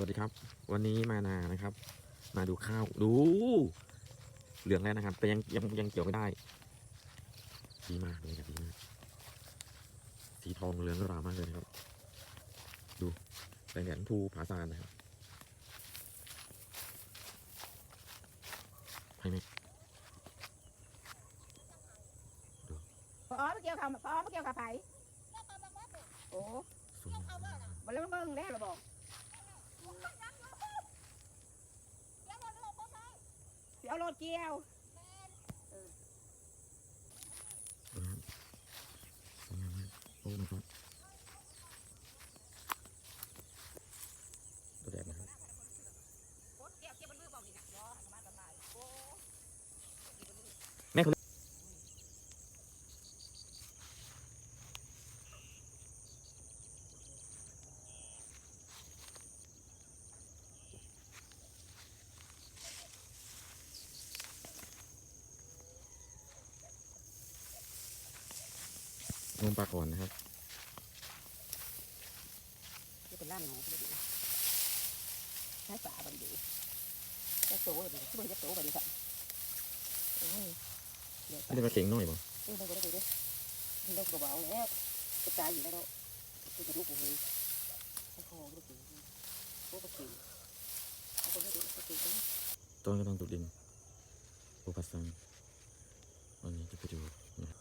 วัสดีครับ วันนี้มานานะครับ มาดูข้าวดู เหลืองแล้วนะครับ แต่ยังยังยังเกี่ยวไม่ได้ดีมากเลยครับดีมากสีทองเหลืองอรามมากเลยนะครับ ดูเป็นเหรียญทูผาซานนะครับให้ไหมพอมาเกี่ยวข้าวพอมาเกี่ยวข้าวไผ่โอ้สวยงามบ่แล้วเบิ่งแล้วเราบอก เดี๋ยวรถเกี่ยวโอ้ my god ตับดดนะครับ เกี่ยวเกี่ยวบนมือบอกนี่นะบ่มาตายโอ้ งมปลาก่อนนะครับนี่เป็นล้านหนองเลยใช้ป่าบันดีใช้โซ่เลยที่มันจะโซ่บันดีสักโอ้ยเดี๋ยวไม่ได้มาเข่งหน่อยบ่เอ้ยมันก็ได้ดีด้วยมันได้กระเป๋าแล้วกระจายอยู่แล้วเนาะเป็นกระดูกหัวเลยใช้คอลูกจริงโอ้กระสีเอาคนไม่ดีกระสีนะต้นกำลังตกดินโอปัสซังวันนี้จะไปดูนะครับ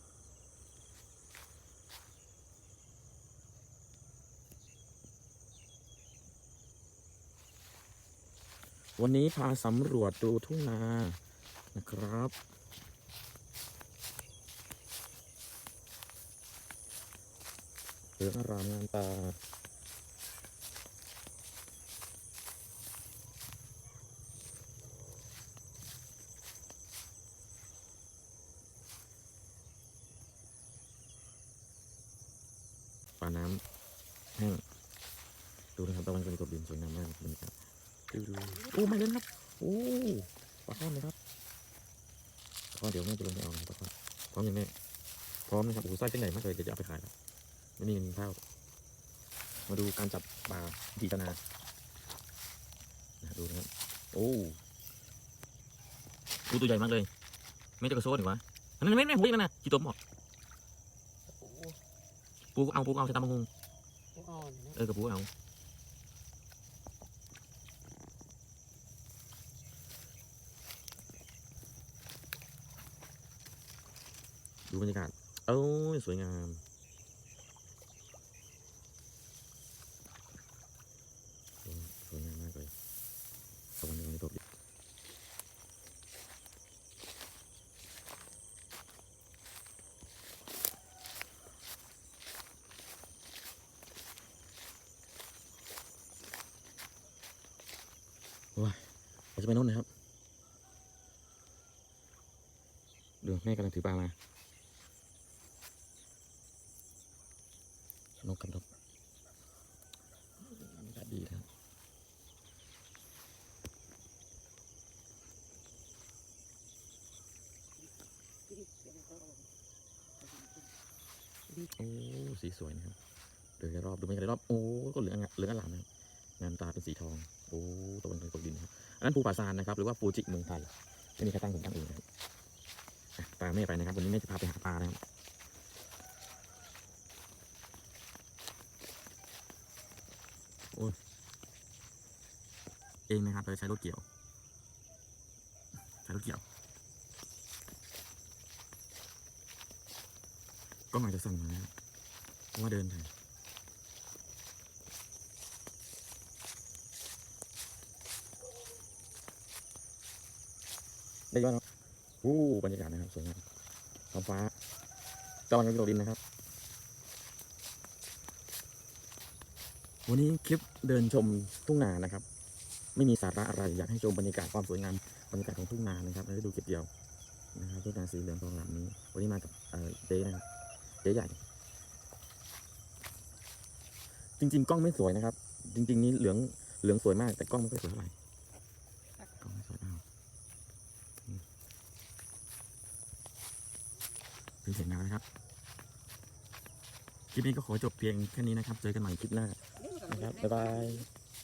วันนี้พาสำรวจดูทุ่งนานะครับ เหลืองอรามงามตา ป่าน้ำแห้งดูนะครับตะวันกำลังตกดินสวยงามมากบรรยากาศดูดูโอ้ไม่เล่นครับ โอ้ปลาข้อนเลยครับปลาข้อนเดี๋ยวแม่จะลงไปเอานะครับปลาข้อนพร้อมยังแม่พร้อมนะครับโอ้โหไส้เส้นใหญ่มากเลยเดี๋ยวจะเอาไปขายแล้วไม่มีเงินเท่ามาดูการจับปลาดีตนานะดูนะครับโอ้ปูตัวใหญ่มากเลยไม่จะกระโซ่ดีกว่าอันนั้นไม่ไม่หูยมันนะกี่ตัวหมดโอ้ปูเอาปูเอาใส่ตามงงอ่อนนะเออกับปูเอา ดูบรรยากาศโอ้ยสวยงาม สวยงามมากเลยตะวันกำลังตกดินเราจะไปโน่นนะครับดูแม่กำลังถือปลามา นกกันนกบรรยากาศดีครับโอ้สีสวยนะครับเดินรอบดูบรรยากาศรอบโอ้ก็เหลืองเหลืองอลามนะครับงามตาเป็นสีทองโอ้ตะวันตกดินครับอันนั้นภูป่าซานนะครับหรือว่าฟูจิเมืองไทยไม่มีใครตั้งผมตั้งเองนะครับตามแม่ไปนะครับวันนี้แม่จะพาไปหาปลานะครับ เองนะครับ โดยใช้รถเกี่ยว ใช้รถเกี่ยวก็อาจจะสั่นหน่อยนะครับเพราะว่าเดินถ่ายได้ยอดเนาะอู้บรรยากาศนะครับสวยงามท้องฟ้าตะวันกำลังตกดินนะครับ วันนี้คลิปเดินชมทุ่งนานะครับ ไม่มีสาระอะไรอยากให้ชมบรรยากาศความสวยงามบรรยากาศของทุ่งนานะครับในฤดูเก็บเกี่ยวนะครับทุ่งนาสีเหลืองทองหลามนี้ วันนี้มากับเอ่อเจ๊นะครับเจ๊ใหญ่ จริง ๆ กล้องไม่สวยนะครับ จริง ๆ นี้เหลืองเหลืองสวยมากแต่กล้องไม่ค่อยสวยเท่าไหร่กล้องไม่สวยเอาอืมเป็นเสียงนานะครับคลิปนี้ก็ขอจบเพียงแค่นี้นะครับ เจอกันใหม่คลิปหน้านะครับบ๊ายบาย